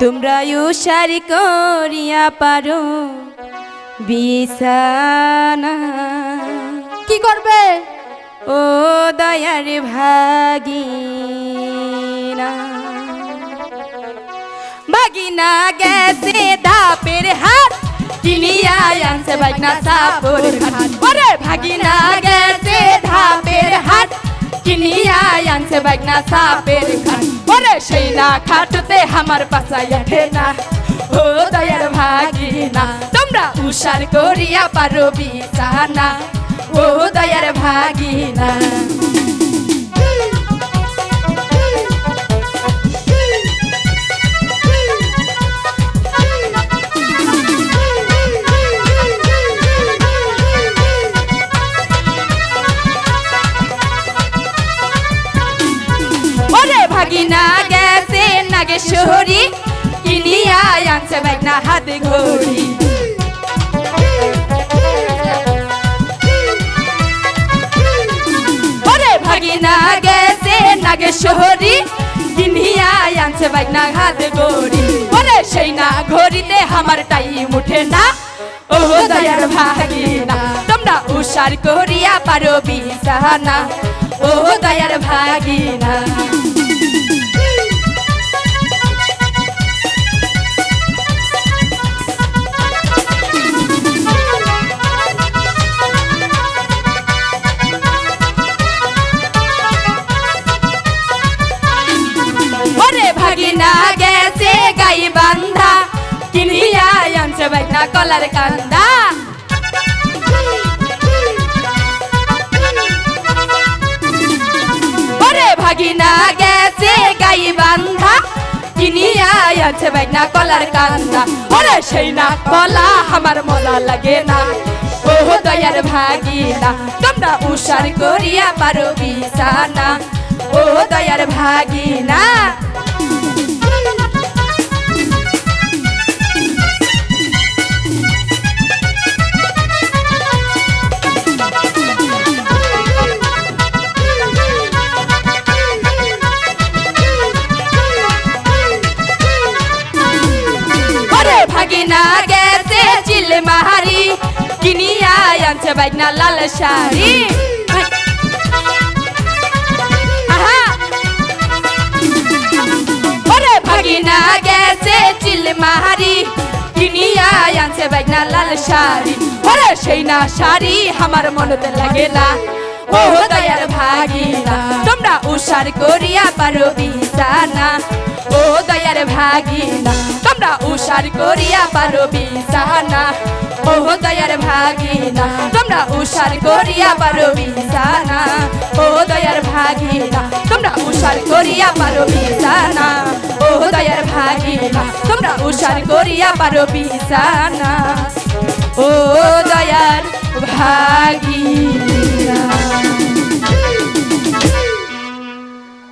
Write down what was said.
তোমরা উষার করিয়া পারো বিছানা। কি করবে? ও দয়ার ভাগিনা। ভাগিনা গেছে ধাপের হাত কিনিয়া আনছে বাইকনা সাপর ওরে ভাগিনা গেছে ধাপের হাট কিনিয়া আনছে বাইকনা সাপের ঘাট ওরে সেই না খাটতে আমার পাশায় ওঠে না ও দয়ার ভাগিনা তোমরা উষার করিয়া পারো বিছানা ও দয়ার ভাগিনা ভাগিনা গেছে নাগেশ্বরী কিনিয়া আনছে বাইকনা হাত ঘড়ি। ভাগিনা গেছে নাগেশ্বরী কিনিয়া আনছে বাইকনা হাত ঘড়ি। ওরে সেই ঘড়িতে আমার টাইম উঠে না। ও দয়ার ভাগিনা, তোমরা উষার করিয়া পারো বিছানা। ও দয়ার ভাগিনা। আনছে বাইকনা কলার কান্দা। ওরে ভাগিনা গেছে গাই বান্ধা, কিনিয়া আছে বাইকনা কলার কান্দা। ওরে সেই না কলা আমার মজা লাগে না। ও দয়ার ভাগিনা, তোমরা উষার করিয়া পারো বিছানা। ও দয়ার ভাগিনা গেছে মাহারি, কিনিয়া আনছে বাইকনা লাল শাড়ি! ভাগিনা গেছে চিল মাহারি, কিনিয়া আনছে বাইকনা লাল শাড়ি। ওরে সেই না শাড়ি আমার মনতে লাগে না। ও দয়ার ভাগিনা, তোমরা উষার করিয়া পারো বিছানা। ও দয়ার ভাগিনা তোমরা উষার করিয়া পারো বিছানা ও দয়ার ভাগিনা, তোমরা উষার করিয়া পারো বিছানা ও দয়ার ভাগিনা, তোমরা উষার করিয়া পারো বিছানা ও দয়ার ভাগিনা, তোমরা উষার করিয়া পারো বিছানা ও দয়ার ভাগিনা।